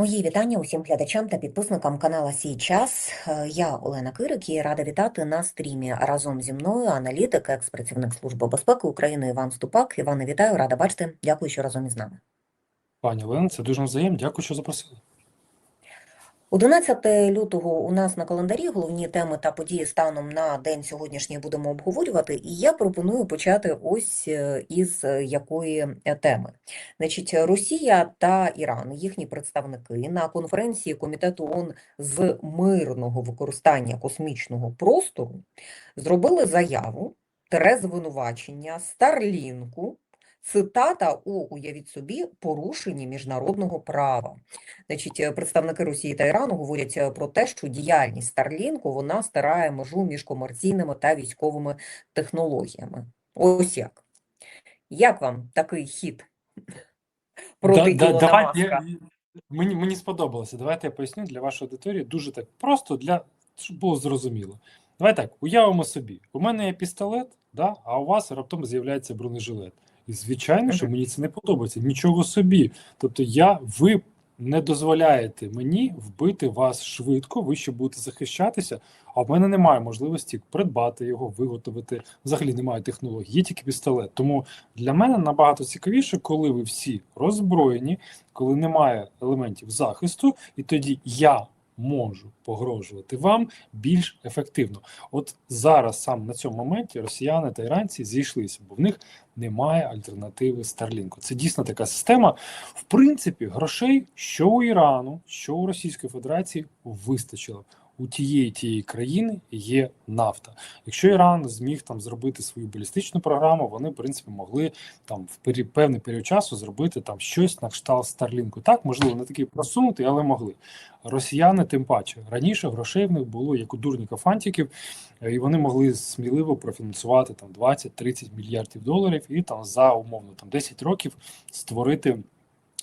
Мої вітання усім глядачам та підписникам канала Сій час. Е, Я Олена Кирик і рада вітати на стрімі разом зі мною аналітик, екс-працівник Служби безпеки України Іван Ступак. Іване, вітаю, рада бачити. Дякую, що разом із нами. Пані Олена, це дуже взаєм. Дякую, що запросили. 11 лютого у нас на календарі головні теми та події станом на день сьогоднішній будемо обговорювати, і я пропоную почати ось е, із е, якої е, теми. Значить, Росія та Іран, їхні представники на конференції Комітету ООН з мирного використання космічного простору зробили заяву, тере звинувачення Старлінку, цитата у, уявіть собі, порушенні міжнародного права. Значить, е, представники Росії та Ірану говорять е, про те, що діяльність Старлінку вона стирає межу між комерційними та військовими технологіями. Ось як. Як вам такий хід проти Да- да- Ілона Маска? я- мені, мені сподобалося. Давайте я поясню для вашої аудиторії дуже так просто, для, щоб було зрозуміло. Давай так, уявимо собі. У мене є пістолет, да, а у вас раптом з'являється бронежилет. І звичайно, що мені це не подобається. Нічого собі. Тобто, я, ви не дозволяєте мені вбити вас швидко, ви ще будете захищатися, а в мене немає можливості придбати його, виготовити. Взагалі немає технологій, є тільки пістолет. Тому для мене набагато цікавіше, коли ви всі роззброєні, коли немає елементів захисту, і тоді я можу погрожувати вам більш ефективно. От зараз саме на цьому моменті росіяни та іранці зійшлися, бо в них немає альтернативи Старлінку. Це дійсно така система. В принципі, грошей що у Ірану, що у Російської Федерації вистачило. У тієї тієї країни є нафта. Якщо Іран зміг там зробити свою балістичну програму, вони в принципі могли там в певний період часу зробити там щось на кшталт Старлінку. Так, можливо, не такий просунутий, але могли. Росіяни тим паче раніше грошей в них було як у дурника фантиків, і вони могли сміливо профінансувати там 20-30 мільярдів доларів і там за умовно там 10 років створити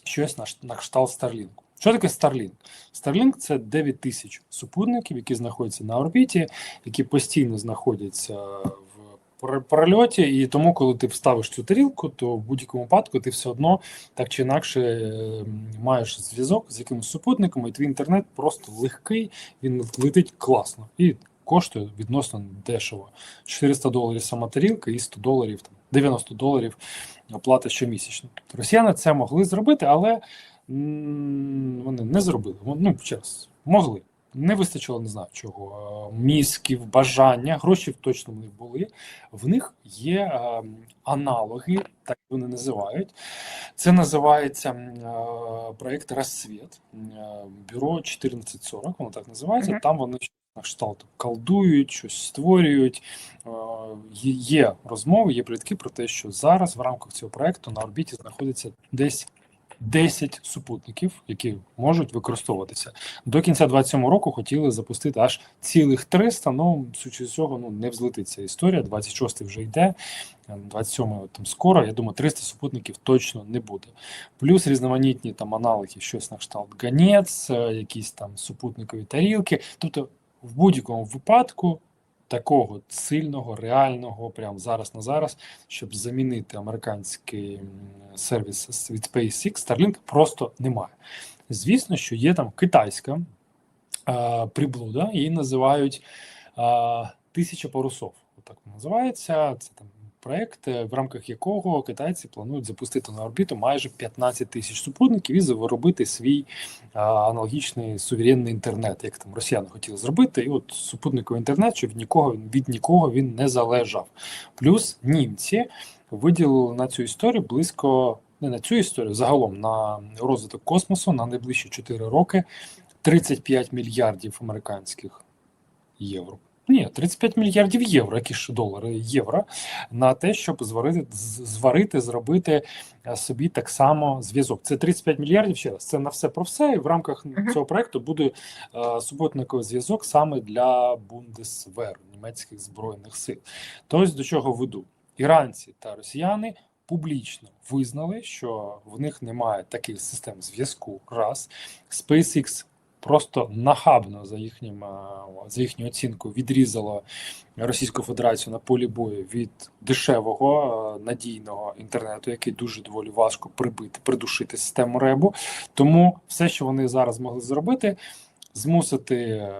щось на, на кшталт Старлінку. Що таке Starlink? Starlink – це 9 тисяч супутників, які знаходяться на орбіті, які постійно знаходяться в прольоті, і тому, коли ти вставиш цю тарілку, то в будь-якому випадку ти все одно так чи інакше е, маєш зв'язок з якимось супутником, і твій інтернет просто легкий, він летить класно і коштує відносно дешево. 400 доларів сама тарілка і 100 доларів, 90 доларів оплата щомісячно. Росіяни це могли зробити, але вони не зробили. Ну, ще могли. Не вистачило, не знаю чого. е, Мізків, бажання, гроші точно в них були. В них є е, аналоги, так вони називають. Це називається е, проєкт Розсвіт, е, бюро 1440, воно так називається. Мгм. Там вони на кшталт колдують, щось створюють. Е, є- розмови, є плітки про те, що зараз в рамках цього проекту на орбіті знаходиться десь 10 супутників, які можуть використовуватися. До кінця 27 року хотіли запустити аж цілих 300, ну, судячи цього, ну, не взлетиться історія, 26 вже йде, 27 там скоро, я думаю, 300 супутників точно не буде. Плюс різноманітні там аналоги, щось на кшталт ганець, е, якісь там супутникові тарілки. Тобто, в будь-якому випадку такого сильного, реального, прямо зараз на зараз, щоб замінити американський сервіс від SpaceX, Starlink просто немає. Звісно, що є там китайська е, приблуда, її називають е, тисяча парусов. Отак називається. Це там проект, е, в рамках якого китайці планують запустити на орбіту майже 15 тисяч супутників і заробити свій аналогічний суверенний інтернет, як там росіяни хотіли зробити. І от супутниковий інтернет, що від нікого від нікого він не залежав. Плюс німці виділили на цю історію близько не на цю історію, загалом на розвиток космосу на найближчі 4 роки 35 мільярдів американських євро. Ні, 35 мільярдів євро, які ж долари євро, на те, щоб зварити, зварити, зробити е, собі так само зв'язок. Це 35 мільярдів ще раз. Це на все про все. І в рамках цього проекту буде е, суботниковий зв'язок саме для Бундесверу німецьких збройних сил. То ось до чого веду. Іранці та росіяни публічно визнали, що в них немає таких систем зв'язку. Раз SpaceX просто нахабно за їхнім е, за їхню оцінку відрізало Російську Федерацію на полі бою від дешевого е, надійного інтернету, який дуже доволі важко прибити, придушити систему ребу. Тому все, що вони зараз могли зробити, змусити е,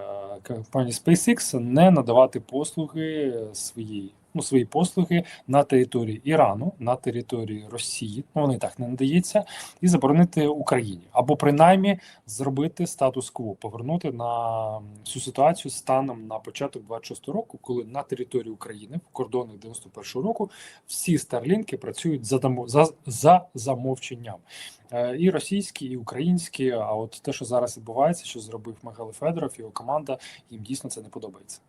компанію SpaceX не надавати послуги своїй. Ну, свої послуги на території Ірану, на території Росії, ну вони так не надається, і заборонити Україні, або принаймні зробити статус-кво, повернути на цю ситуацію станом на початок 26 року, коли на території України в кордонах 91 року всі старлінки працюють за за, за замовченням. Е, І російські, і українські. А от те, що зараз відбувається, що зробив Михайло Федоров, його команда, їм дійсно це не подобається.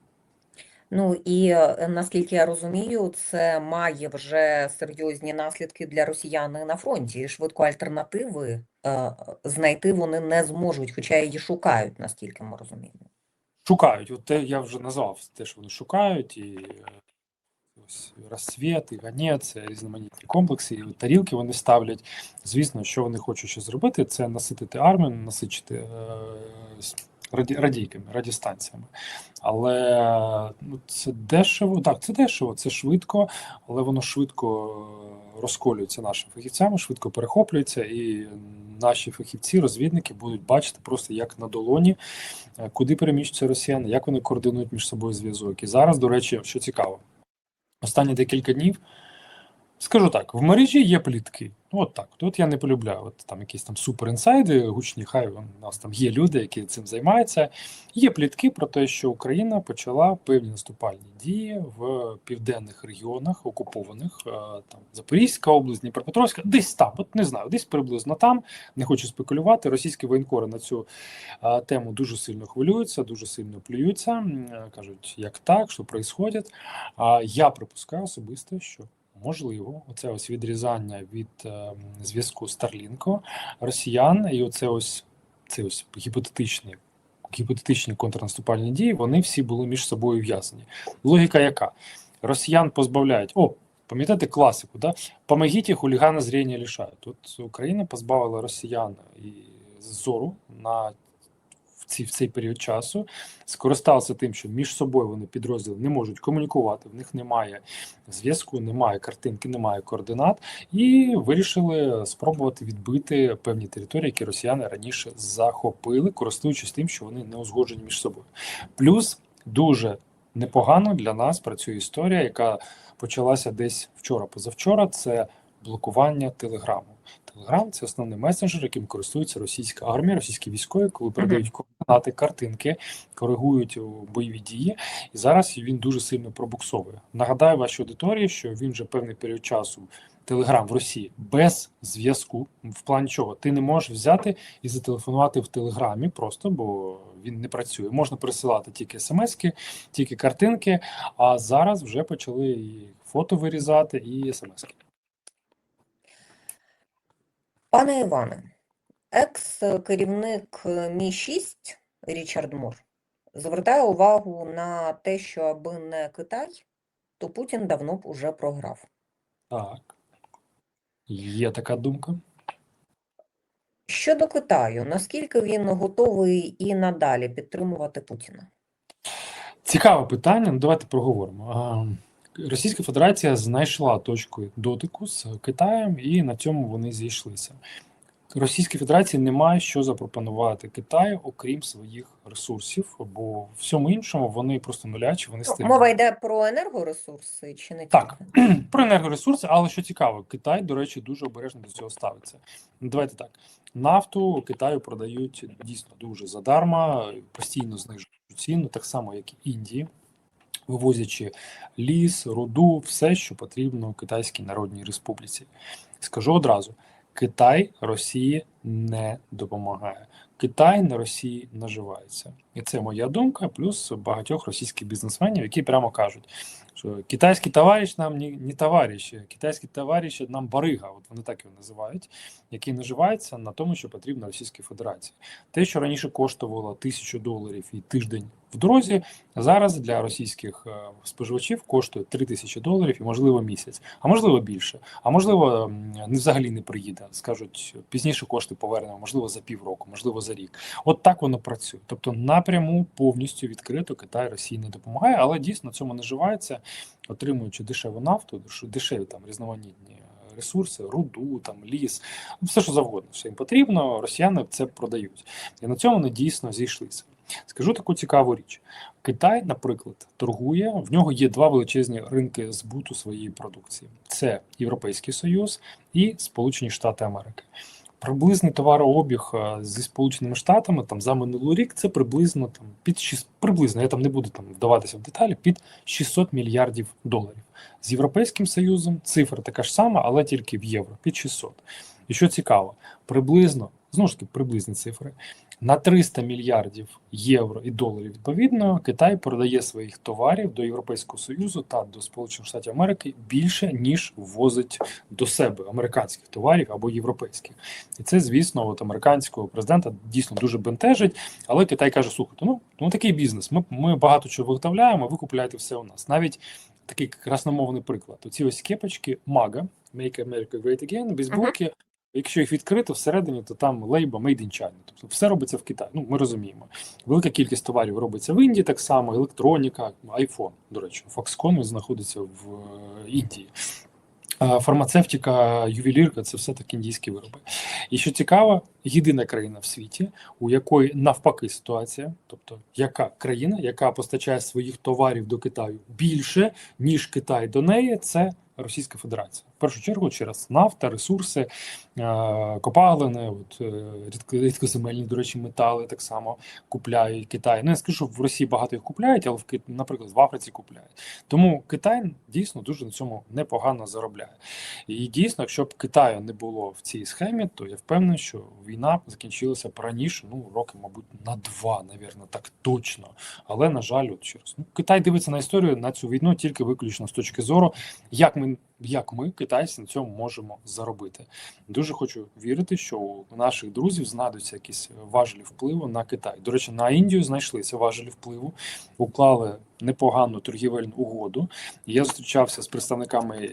Ну і е, наскільки я розумію, це має вже серйозні наслідки для росіян на фронті. І швидко альтернативи е, знайти вони не зможуть, хоча її шукають, наскільки ми розуміємо. Шукають. От те я вже назвав те, що вони шукають, і е, ось розсвіт, і ганець, різноманітні комплекси, і тарілки вони ставлять. Звісно, що вони хочуть ще зробити, це наситити армію, насичити е, раді, радійками, радіостанціями. Але ну, це дешево, так, це дешево, це швидко, але воно швидко розколюється нашими фахівцями, швидко перехоплюється, і наші фахівці, розвідники будуть бачити просто як на долоні, е, куди переміщуються росіяни, як вони координують між собою зв'язок. І зараз, до речі, що цікаво, останні декілька днів. Скажу так, в мережі є плітки. Ну, От так. Тут я не полюбляю. От там якісь там суперінсайди, гучні, хай у нас там є люди, які цим займаються. Є плітки про те, що Україна почала певні наступальні дії в південних регіонах, окупованих, е, там Запорізька область, Дніпропетровська, десь там, от не знаю, десь приблизно там. Не хочу спекулювати. Російські воєнкори на цю е, тему дуже сильно хвилюються, дуже сильно плюються. е, Кажуть, як так, що. А я припускаю особисто, що можливо, оце ось відрізання від е, зв'язку Старлінко росіян, і оце ось це ось гіпотетичні. Гіпотетичні контрнаступальні дії, вони всі були між собою в'язані. Логіка яка? Росіян позбавляють. О, пам'ятаєте класику, да? Помогіть, хулігана зріння лишають. Тут Україна позбавила росіян і зору на ці, в цей період часу, скористався тим, що між собою вони підрозділи не можуть комунікувати, в них немає зв'язку, немає картинки, немає координат, і вирішили спробувати відбити певні території, які росіяни раніше захопили, користуючись тим, що вони не узгоджені між собою. Плюс дуже непогано для нас працює історія, яка почалася десь вчора, позавчора. Це блокування телеграму. Телеграм це основний месенджер, яким користується російська армія, російські військові, коли передають координати, картинки, коригують бойові дії. І зараз він дуже сильно пробуксовує. Нагадаю вашій аудиторії, що він вже певний період часу. Телеграм в Росії без зв'язку. В плані чого? Ти не можеш взяти і зателефонувати в Телеграмі просто, бо він не працює. Можна присилати тільки смски, тільки картинки. А зараз вже почали і фото вирізати, і смски. Пане Іване, екс-керівник Мі-6 Річард Мур звертає увагу на те, що аби не Китай, то Путін давно б уже програв. Так. Є така думка. Щодо Китаю, наскільки він готовий і надалі підтримувати Путіна? Цікаве питання. Ну, давайте проговоримо. Російська Федерація знайшла точку дотику з Китаєм, і на цьому вони зійшлися. Російській Федерації немає що запропонувати Китаю, окрім своїх ресурсів, бо всьому іншому вони просто нулячі, вони Ну. Мова йде про енергоресурси чи не Так. Про енергоресурси, але що цікаво, Китай, до речі, дуже обережно до цього ставиться. Давайте так. Нафту Китаю продають дійсно дуже задарма, постійно знижують ціну, так само, як і Індії, вивозячи ліс, руду, все, що потрібно Китайській Народній Республіці. Скажу одразу: Китай Росії не допомагає. Китай на Росії наживається. І це моя думка, плюс багатьох російських бізнесменів, які прямо кажуть, що китайський товариш нам не, не товариш, китайський товариш нам барига, от вони так його називають, який наживається на тому, що потрібно Російській Федерації. Те, що раніше коштувало тисячу доларів і тиждень в дорозі, зараз для російських е, споживачів коштує 3 тисячі доларів і, можливо, місяць, а можливо більше, а можливо, не взагалі не приїде. Скажуть, пізніше кошти повернемо, можливо, за півроку, можливо, за рік. От так воно працює. Тобто напряму повністю відкрито Китай Росії не допомагає, але дійсно цьому наживається, отримуючи дешеву нафту, деш- дешеві там різноманітні ресурси, руду, там ліс, все що завгодно, що їм потрібно. Росіяни це продають, і на цьому вони дійсно зійшлися. Скажу таку цікаву річ: Китай, наприклад, торгує. В нього є два величезні ринки збуту своєї продукції: це Європейський Союз і Сполучені Штати Америки. Приблизний товарообіг е, зі Сполученими Штатами там за минулий рік це приблизно там під 6, приблизно, я там не буду там вдаватися в деталі, під 600 мільярдів доларів. З Європейським Союзом цифра така ж сама, але тільки в євро під 600. І що цікаво, приблизно знову ж таки приблизні цифри. На 300 мільярдів євро і доларів відповідно Китай продає своїх товарів до Європейського Союзу та до Сполучених Штатів Америки більше ніж ввозить до себе американських товарів або європейських, і це звісно, от американського президента дійсно дуже бентежить. Але Китай каже: слухайте, ну ну такий бізнес. Ми, ми багато чого виготовляємо. Ви купуєте все у нас. Навіть такий красномовний приклад. Оці ось кепочки MAGA, Make America Great Again, бейсболки. Якщо їх відкрити всередині, то там лейба Made in China. Тобто все робиться в Китаї. Ну, ми розуміємо. Велика кількість товарів робиться в Індії, так само, електроніка, iPhone, до речі, Foxconn знаходиться в е, Індії. Фармацевтика, ювелірка це все таки індійські вироби. І що цікаво, єдина країна в світі, у якої навпаки ситуація, тобто яка країна, яка постачає своїх товарів до Китаю більше, ніж Китай до неї, це Російська Федерація. Першу чергу через нафта, ресурси, е, копалини, от, е, рідко- рідкоземельні, до речі, метали так само купляє Китай. Ну, я скажу, що в Росії багато їх купляють, але в наприклад, в Африці купляють. Тому Китай дійсно дуже на цьому непогано заробляє. І дійсно, якщо б Китаю не було в цій схемі, то я впевнений, що війна закінчилася б раніше, ну роки, мабуть, на два, навірно, так точно. Але на жаль, от ще раз, ну Китай дивиться на історію на цю війну тільки виключно з точки зору, як ми, як ми, китайці, на цьому можемо заробити. Дуже хочу вірити, що у наших друзів знайдуться якісь важелі впливу на Китай. До речі, на Індію знайшлися важелі впливу, уклали непогану торгівельну угоду. Я зустрічався з представниками.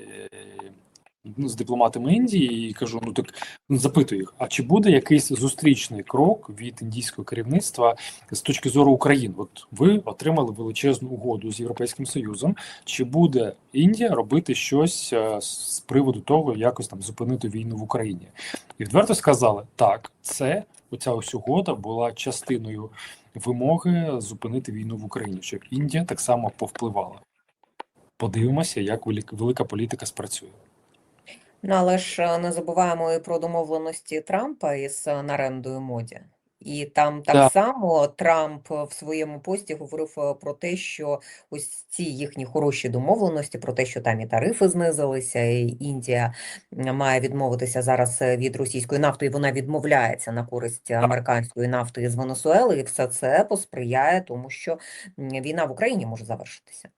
Ну, з дипломатами Індії і кажу: ну так ну, запитую їх, а чи буде якийсь зустрічний крок від індійського керівництва з точки зору України? От ви отримали величезну угоду з Європейським Союзом. Чи буде Індія робити щось е, з приводу того, якось там зупинити війну в Україні? І відверто сказали, так, це оця ось угода була частиною вимоги зупинити війну в Україні, щоб Індія так само повпливала. Подивимося, як велик- велика політика спрацює. Ну, але ж е, не забуваємо і про домовленості Трампа із е, Нарендою Моді. І там так Так. само Трамп в своєму пості говорив е, про те, що ось ці їхні хороші домовленості, про те, що там і тарифи знизилися, і Індія має відмовитися зараз від російської нафти, і вона відмовляється на користь американської нафти із Венесуели, і все це посприяє тому, що війна в Україні може завершитися.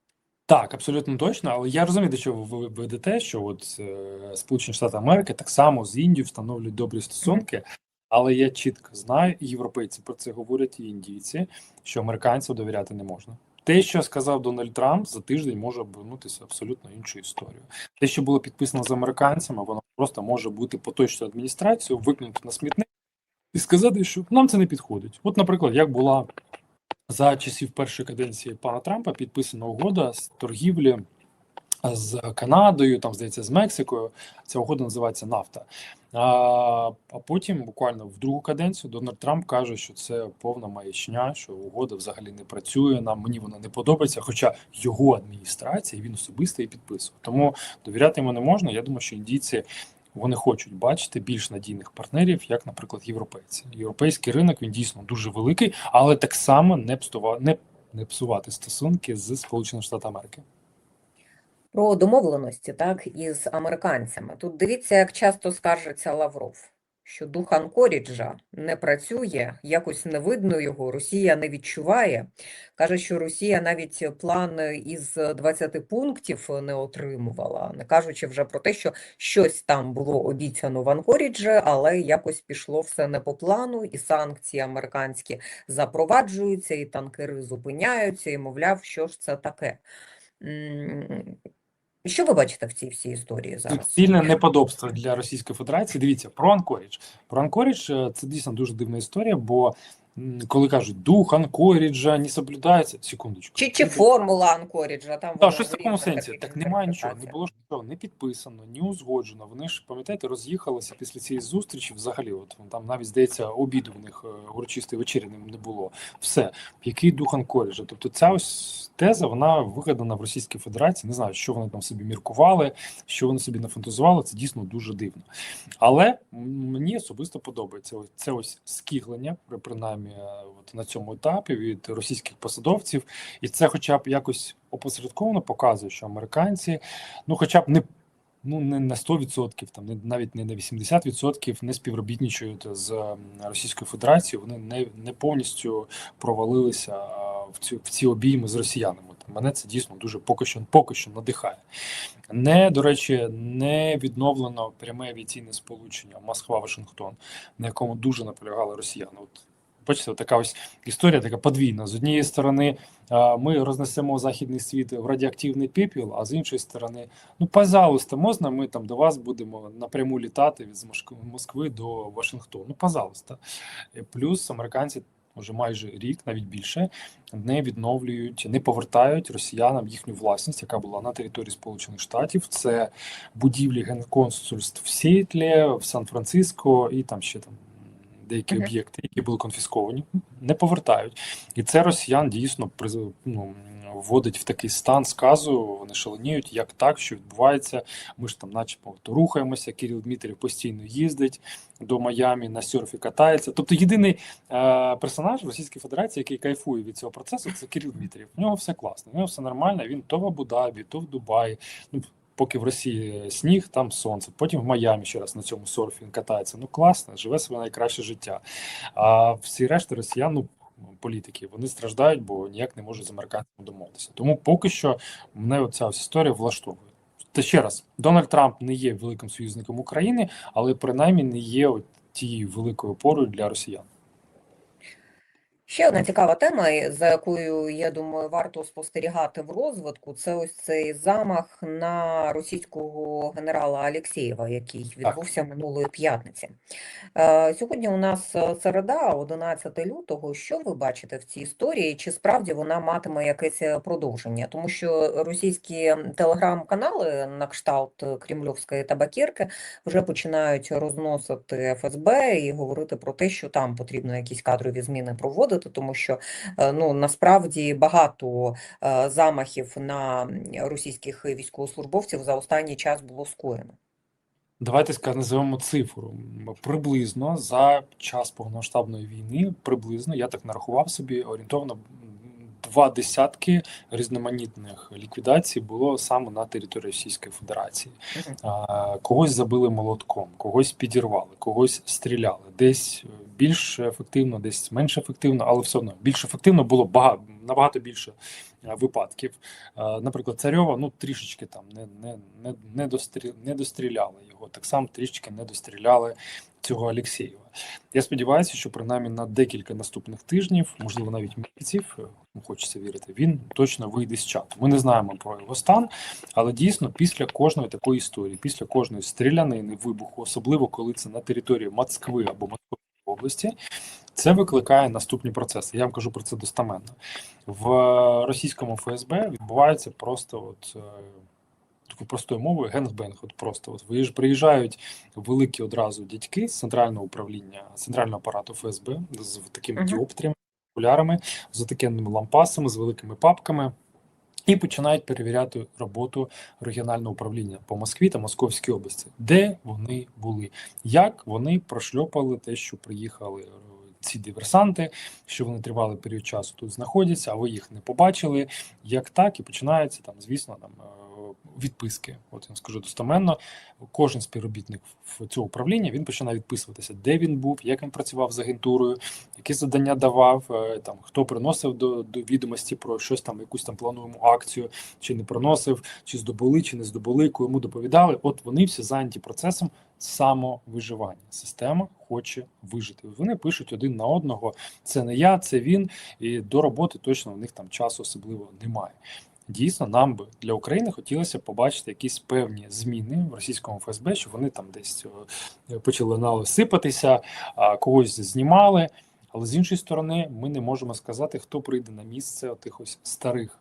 Так, абсолютно точно, але я розумію, до чого ви ведете, що от е, Сполучені Штати Америки так само з Індією встановлюють добрі стосунки, але я чітко знаю, і європейці про це говорять, і індійці, що американцям довіряти не можна. Те, що сказав Дональд Трамп, за тиждень може обернутися абсолютно іншу історію. Те, що було підписано з американцями, воно просто може бути поточною адміністрацією, викинути на смітник і сказати, що нам це не підходить. От, наприклад, як була за часів першої каденції пана Трампа підписана угода з торгівлі з Канадою, там здається, з Мексикою. Ця угода називається Нафта. А, а потім, буквально в другу каденцію, Дональд Трамп каже, що це повна маячня, що угода взагалі не працює. Нам мені вона не подобається. Хоча його адміністрація він особисто її підписував. Тому довіряти йому не можна. Я думаю, що індійці. Вони хочуть бачити більш надійних партнерів, як, наприклад, європейці. Європейський ринок він дійсно дуже великий, але так само не псува, не, не псувати стосунки з Сполученими Штатами Америки. Про домовленості, так, із американцями. Тут дивіться, як часто скаржиться Лавров, що дух Анкоріджа не працює, якось не видно його, Росія не відчуває. Каже, що Росія навіть план із 20 пунктів не отримувала, не кажучи вже про те, що щось там було обіцяно в Анкоріджі, але якось пішло все не по плану, і санкції американські запроваджуються, і танкери зупиняються, і мовляв, що ж це таке. Що ви бачите в цій всій історії зараз? Суцільне неподобство для Російської Федерації. Дивіться про Анкоріч. Про Анкорідж е, це дійсно дуже дивна історія, бо коли кажуть дух Анкоріджа не соблюдається, секундочку. Чи, чи формула Анкоріджа? Там воно щось в такому сенсі. Так немає нічого, не було нічого, не підписано, ні узгоджено. Вони ж, пам'ятаєте, роз'їхалися після цієї зустрічі взагалі. От там навіть здається, обіду в них е, урочистої вечері не- не було. Все, який дух Анкоріджа? Тобто, ця ось теза вона вигадана в Російській Федерації. Не знаю, що вони там собі міркували, що вони собі нафантазували. Це дійсно дуже дивно. Але мені особисто подобається це ось скіглення, при- принаймні от на цьому етапі від російських посадовців, і це, хоча б якось опосередковано показує, що американці, ну, хоча б не. Ну, не на 100%, там не навіть не на 80% не співробітничають з Російською Федерацією. Вони не, не повністю провалилися в ці в ці обійми з росіянами. Мене це дійсно дуже поки що поки що надихає. Не до речі, не відновлено пряме авіаційне сполучення Москва-Вашингтон, на якому дуже наполягали росіяни. От бачите, така ось історія така подвійна. З однієї сторони, ми рознесемо західний світ в радіоактивний пепіл, а з іншої сторони, ну пожалуйста, можна ми там до вас будемо напряму літати від Москви- до Вашингтону. Ну, пожалуйста. Плюс американці вже майже рік, навіть більше, не відновлюють, не повертають росіянам їхню власність, яка була на території Сполучених Штатів. Це будівлі генконсульств в Сіетлі, в Сан-Франциско і там ще там деякі Мгм. об'єкти, які були конфісковані, не повертають. І це росіян дійсно ну, вводить в такий стан сказу. Вони шаленіють, як так, що відбувається. Ми ж там, начебто, рухаємося. Кирил Дмитрів постійно їздить до Майамі на серфі катається. Тобто, єдиний е, персонаж в Російській Федерації, який кайфує від цього процесу, це Кирил Дмитрів. У нього все класно, у нього все нормально. Він то в Абу-Дабі, то в Дубаї. Ну, поки в Росії сніг, там сонце. Потім в Майамі ще раз на цьому серфі він катається. Ну класно, живе своє найкраще життя. А всі решти росіян, ну політики, вони страждають, бо ніяк не можуть з американцями домовитися. Тому поки що мене оця історія влаштовує. Та ще раз, Дональд Трамп не є великим союзником України, але принаймні не є от тією великою опорою для росіян. Ще одна цікава тема, за якою, я думаю, варто спостерігати в розвитку, це ось цей замах на російського генерала Алєксєєва, який відбувся минулої п'ятниці. Е, Сьогодні у нас е, середа, 11 лютого. Що ви бачите в цій історії? Чи справді вона матиме якесь е, продовження? Тому що російські телеграм-канали на кшталт кремльовської табакірки вже починають розносити ФСБ і говорити про те, що там потрібно якісь кадрові зміни проводити, тому що е, ну насправді багато е, замахів на російських військовослужбовців за останній час було скоєно. Давайте називемо цифру. Приблизно за час повномасштабної війни, приблизно, я так нарахував собі, орієнтовно два десятки різноманітних ліквідацій було саме на території Російської Федерації. Когось забили молотком, когось підірвали, когось стріляли. Десь більш ефективно, десь менш ефективно, але все одно більш ефективно було багато, набагато більше е, випадків. Е, Наприклад, Царьова ну трішечки там не, не, не, не, дострі, не достріляли його. Так само трішечки не достріляли цього Олексєєва. Я сподіваюся, що принаймні на декілька наступних тижнів, можливо, навіть місяців, е, хочеться вірити, він точно вийде з чату. Ми не знаємо про його стан, але дійсно після кожної такої історії, після кожної стрілянини, вибуху, особливо коли це на території Москви або Московської області, це викликає наступні процеси. Я вам кажу про це достаменно. В російському ФСБ відбувається просто от. е, Такою простою мовою генгбенг, от просто от приїжджають великі одразу дядьки з центрального управління, центрального апарату ФСБ з такими Мгм. діоптріями, окулярами, з такими лампасами, з великими папками, і починають перевіряти роботу регіонального управління по Москві та Московській області, де вони були, як вони прошльопали те, що приїхали. Ці диверсанти, що вони тривалий період часу тут знаходяться, а ви їх не побачили. Як так, і починаються там, звісно, там е, відписки. От я скажу достеменно, кожен співробітник в цього управління він починає відписуватися, де він був, як він працював з агентурою, які завдання давав, е, там хто приносив до, до відомості про щось там, якусь там плануємо акцію, чи не приносив, чи здобули, чи не здобули, кому доповідали. От вони всі зайняті процесом самовиживання. Система хоче вижити. Вони пишуть один на одного: це не я, це він, і до роботи точно в них там часу особливо немає. дійсно нам би для України хотілося побачити якісь певні зміни в російському ФСБ, що вони там десь е, почали сипатися, а когось знімали. Але з іншої сторони, ми не можемо сказати, хто прийде на місце тих ось старих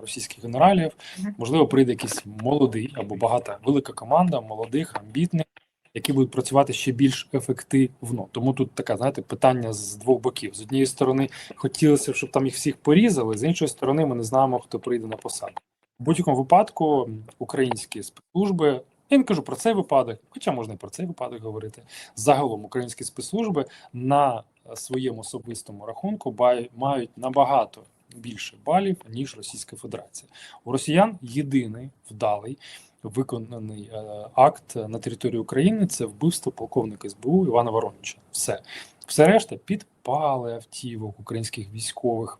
російських генералів. Можливо, прийде якийсь молодий або багата велика команда молодих, амбітних, які будуть працювати ще більш ефективно. Тому тут таке, знаєте, питання з двох боків. З однієї сторони, хотілося б, щоб там їх всіх порізали, з іншої сторони, ми не знаємо, хто прийде на посаду. В будь-якому випадку українські спецслужби. Я не кажу про цей випадок, хоча можна і про цей випадок говорити. Загалом українські спецслужби на е, своєму особистому рахунку мають набагато більше балів ніж Російська Федерація. У росіян єдиний вдалий виконаний е, акт на території України це вбивство полковника СБУ Івана Воронича. Все, все решта підпали автівок українських військових.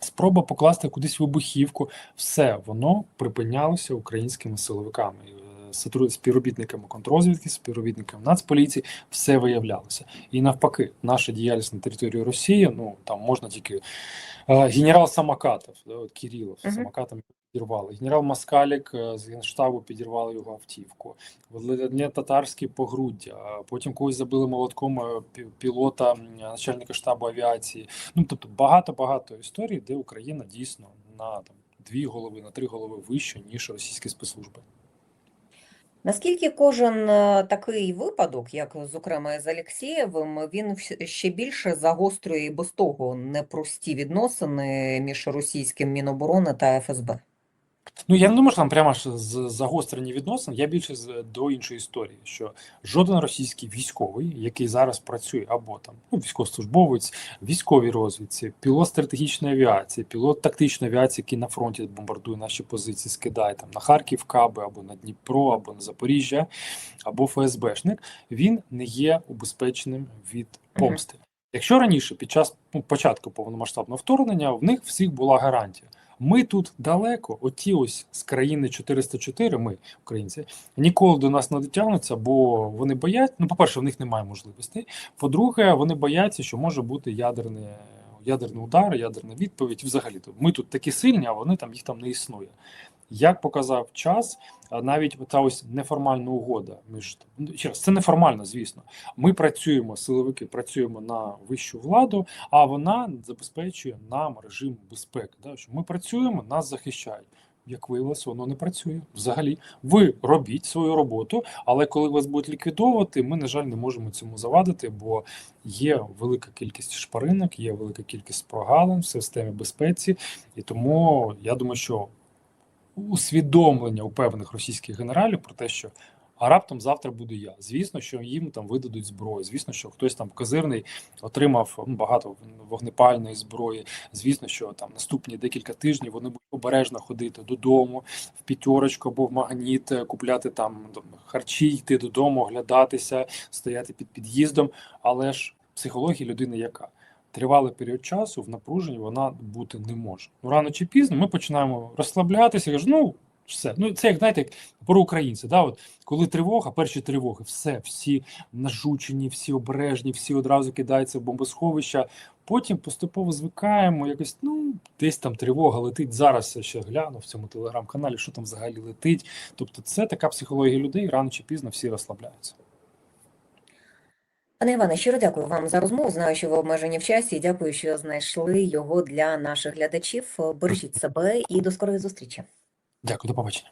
Спроба покласти кудись вибухівку, все воно припинялося українськими силовиками, е, співробітниками контррозвідки, співробітниками Нацполіції, все виявлялося. І навпаки, наша діяльність на території Росії, ну там можна тільки е, генерал Самокатов, да, от Кирилов, Мгм. Самокатом підірвали. Генерал Маскалік е, з генштабу підірвали його автівку. Володимир Татарський погруддя. Потім когось забили молотком е, пілота, начальника штабу авіації. Ну тобто багато-багато історій, де Україна дійсно на там дві голови, на три голови вище, ніж російські спецслужби. Наскільки кожен е, такий випадок, як зокрема з Алєксєєвим, він ще більше загострює і без того непрості відносини між російським Міноборони та ФСБ? Ну я не думаю, що там прямо ж з загострені відносин. Я більше до іншої історії, що жоден російський військовий, який зараз працює, або там ну, військовослужбовець, військовій розвідці, пілот стратегічної авіації, пілот тактичної авіації, який на фронті бомбардує наші позиції, скидає там на Харків, Каби, або на Дніпро, або на Запоріжжя, або ФСБшник, він не є убезпеченим від помсти. Якщо раніше, під час ну, початку повномасштабного вторгнення, в них всіх була гарантія. Ми тут далеко, оті ось з країни 404, ми, українці, ніколи до нас не дотягнуться, бо вони боять. Ну, по-перше, в них немає можливостей. По-друге, вони бояться, що може бути ядерний, ядерний удар, ядерна відповідь. Взагалі, ми тут такі сильні, а вони там їх там не існує. Як показав час, навіть та ось неформальна угода між ну, ще раз, це неформально, звісно. Ми працюємо, силовики працюємо на вищу владу, а вона забезпечує нам режим безпеки. Да? Що ми працюємо, нас захищають. Як виявилося, воно не працює взагалі. Ви робіть свою роботу, але коли вас будуть ліквідовувати, ми, на жаль, не можемо цьому завадити, бо є велика кількість шпаринок, є велика кількість прогалин в системі безпеці, і тому я думаю, що усвідомлення у певних російських генералів про те, що а раптом завтра буду я. Звісно, що їм там видадуть зброю. Звісно, що хтось там козирний отримав ну, багато вогнепальної зброї. Звісно, що там наступні декілька тижнів вони будуть обережно ходити додому в п'ятерочку або в магніт, е, купляти там харчі, йти додому, оглядатися, стояти під під'їздом. Але ж психологія людини яка? Тривалий період часу в напруженні вона бути не може. Ну рано чи пізно ми починаємо розслаблятися. Кажу, ну все. Ну це як знаєте, як про українців. Да? От коли тривога, перші тривоги, все, всі нажучені, всі обережні, всі одразу кидаються в бомбосховища. Потім поступово звикаємо, якось ну десь там тривога летить. Зараз я ще гляну в цьому телеграм-каналі, що там взагалі летить. Тобто, це така психологія людей. Рано чи пізно всі розслабляються. Пане Іване, щиро дякую вам за розмову. Знаю, що ви обмежені в часі. Дякую, що знайшли його для наших глядачів. Бережіть себе і до скорої зустрічі. Дякую, до побачення.